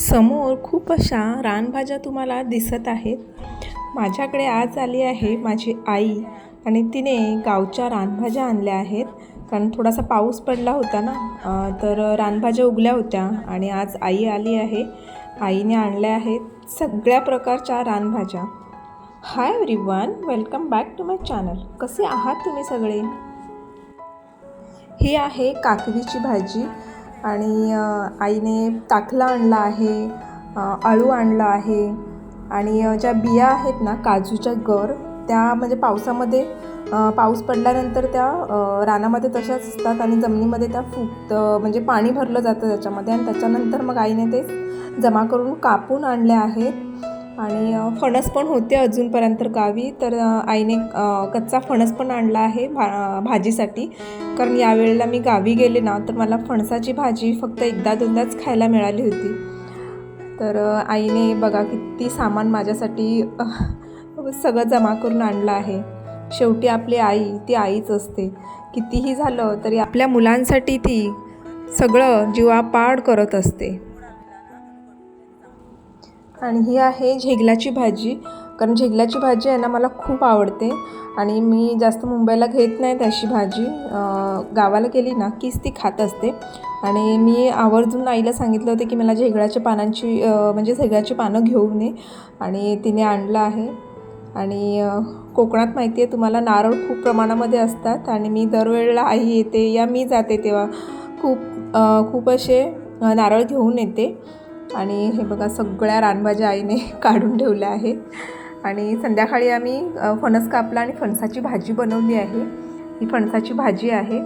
समोर खूप अशा रानभाज्या तुम्हाला दिसत आहेत. माझ्याकडे आज आली आहे माझी आई आणि तिने गावच्या रानभाज्या आणल्या आहेत. कारण थोडासा पाऊस पडला होता ना तर रानभाज्या उगल्या होत्या आणि आज आई आली आहे. आईने आणल्या आहेत सगळ्या प्रकारच्या रानभाज्या. Hi everyone welcome back to my channel कसे आहात तुम्ही सगळे? ही आहे काकडीची भाजी. आणि आईने ताकला आणला आहे अळू आणला आहे आणि ज्या बिया आहेत ना काजूच्या गर त्या म्हणजे पावसामध्ये पाऊस पडल्यानंतर त्या रानामध्ये तशाच असतात आणि जमिनीमध्ये त्या फुगत म्हणजे पाणी भरलं जातं त्याच्यामध्ये आणि त्याच्यानंतर मग आईने ते जमा करून कापून आणले आहेत. आणि फणस पण होते अजूनपर्यंत गावी. तर आईने कच्चा फणस पण आणला आहे भा भाजीसाठी. कारण यावेळेला मी गावी गेले ना तर मला फणसाची भाजी फक्त एकदा दोनदाच खायला मिळाली होती. तर आईने बघा किती सामान माझ्यासाठी सगळं जमा करून आणलं आहे. शेवटी आपली आई ती आईच असते. कितीही झालं तरी आपल्या मुलांसाठी ती सगळं जीवापाड करत असते. आणि ही आहे झेगलाची भाजी. कारण झेगलाची भाजी आहे ना मला खूप आवडते. आणि मी जास्त मुंबईला घेत नाही तशी भाजी. गावाला गेली ना कीच ती खात असते. आणि मी आवर्जून आईला सांगितलं होतं की मला झेगळाच्या पानांची म्हणजे झेगळाची पानं घेऊन ये. आणि तिने आणलं आहे. आणि कोकणात माहिती आहे तुम्हाला नारळ खूप प्रमाणामध्ये असतात. आणि मी दरवेळेला आई येते या मी जाते तेव्हा खूप खूप असे नारळ घेऊन येते. आणि हे बघा सगळ्या रानभाज्या आईने काढून ठेवल्या आहेत. आणि संध्याकाळी आम्ही फणस कापला आणि फणसाची भाजी बनवली आहे. ही फणसाची भाजी आहे.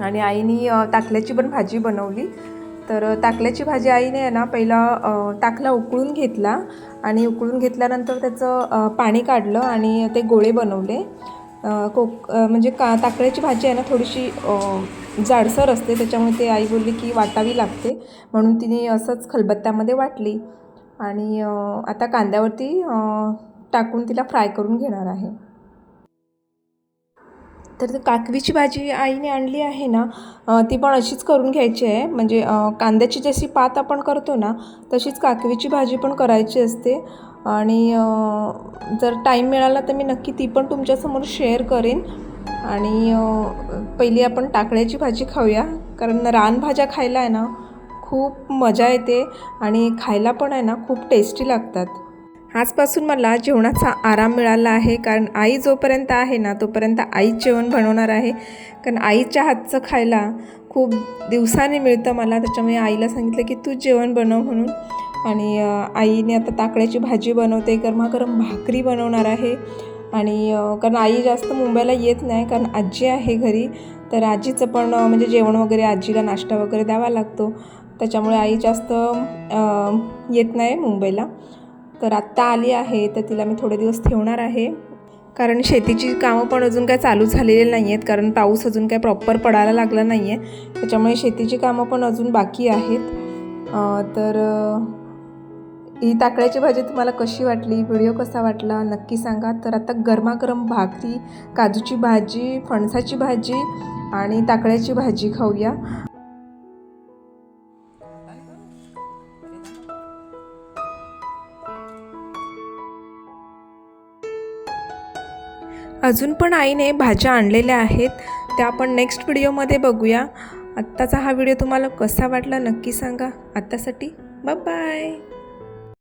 आणि आईने ताकल्याची पण भाजी बनवली. तर ताकल्याची भाजी आईने आहे ना पहिला ताकला उकळून घेतला. आणि उकळून घेतल्यानंतर त्याचं पाणी काढलं आणि ते गोळे बनवले. कोक म्हणजे का ताकळ्याची भाजी आहे ना थोडीशी जाडसर असते. त्याच्यामुळे ते आई बोलली की वाटावी लागते. म्हणून तिने असंच खलबत्त्यामध्ये वाटली. आणि आता कांद्यावरती टाकून तिला फ्राय करून घेणार आहे. तर काकवीची भाजी आईने आणली आहे ना ती पण अशीच करून घ्यायची आहे. म्हणजे कांद्याची जशी पात आपण करतो ना तशीच काकवीची भाजी पण करायची असते. आणि जर टाईम मिळाला तर मी नक्की ती पण तुमच्यासमोर शेअर करेन. आणि पहिली आपण टाकळ्याची भाजी खाऊया. कारण रानभाज्या खायला आहे ना खूप मजा येते आणि खायला पण आहे ना खूप टेस्टी लागतात. आजपासून मला जेवणाचा आराम मिळाला आहे. कारण आई जोपर्यंत आहे ना तोपर्यंत आईच जेवण बनवणार आहे. कारण आईच्या हातचं खायला खूप दिवसाने मिळतं मला. त्याच्यामुळे आईला सांगितलं की तू जेवण बनव म्हणून. आणि आईने आता ताकड्याची भाजी बनवते गरमागरम भाकरी बनवणार आहे. आणि कारण आई जास्त मुंबईला येत नाही कारण आजी आहे घरी. तर आजीचं पण म्हणजे जेवण वगैरे आजीला नाश्ता वगैरे द्यावा लागतो. त्याच्यामुळे आई जास्त येत नाही मुंबईला. तर आत्ता आली आहे तर तिला मी थोडे दिवस ठेवणार आहे. कारण शेतीची कामं पण अजून काय चालू झालेली नाही आहेत कारण पाऊस अजून काय प्रॉपर पडायला लागला नाही आहे त्याच्यामुळे शेतीची कामं पण अजून बाकी आहेत. तर ही ताकळ्याची भाजी तुम्हाला कशी वाटली? व्हिडिओ कसा वाटला? नक्की सांगा. तर आता गरमागरम भाकरी काजूची भाजी फणसाची भाजी आणि ताकळ्याची भाजी खाऊया. अजून पण आईने भाज्या आणलेल्या आहेत. त्या आपण नेक्स्ट व्हिडिओमध्ये बघूया. आत्ताचा हा व्हिडिओ तुम्हाला कसा वाटला नक्की सांगा. आत्तासाठी बाय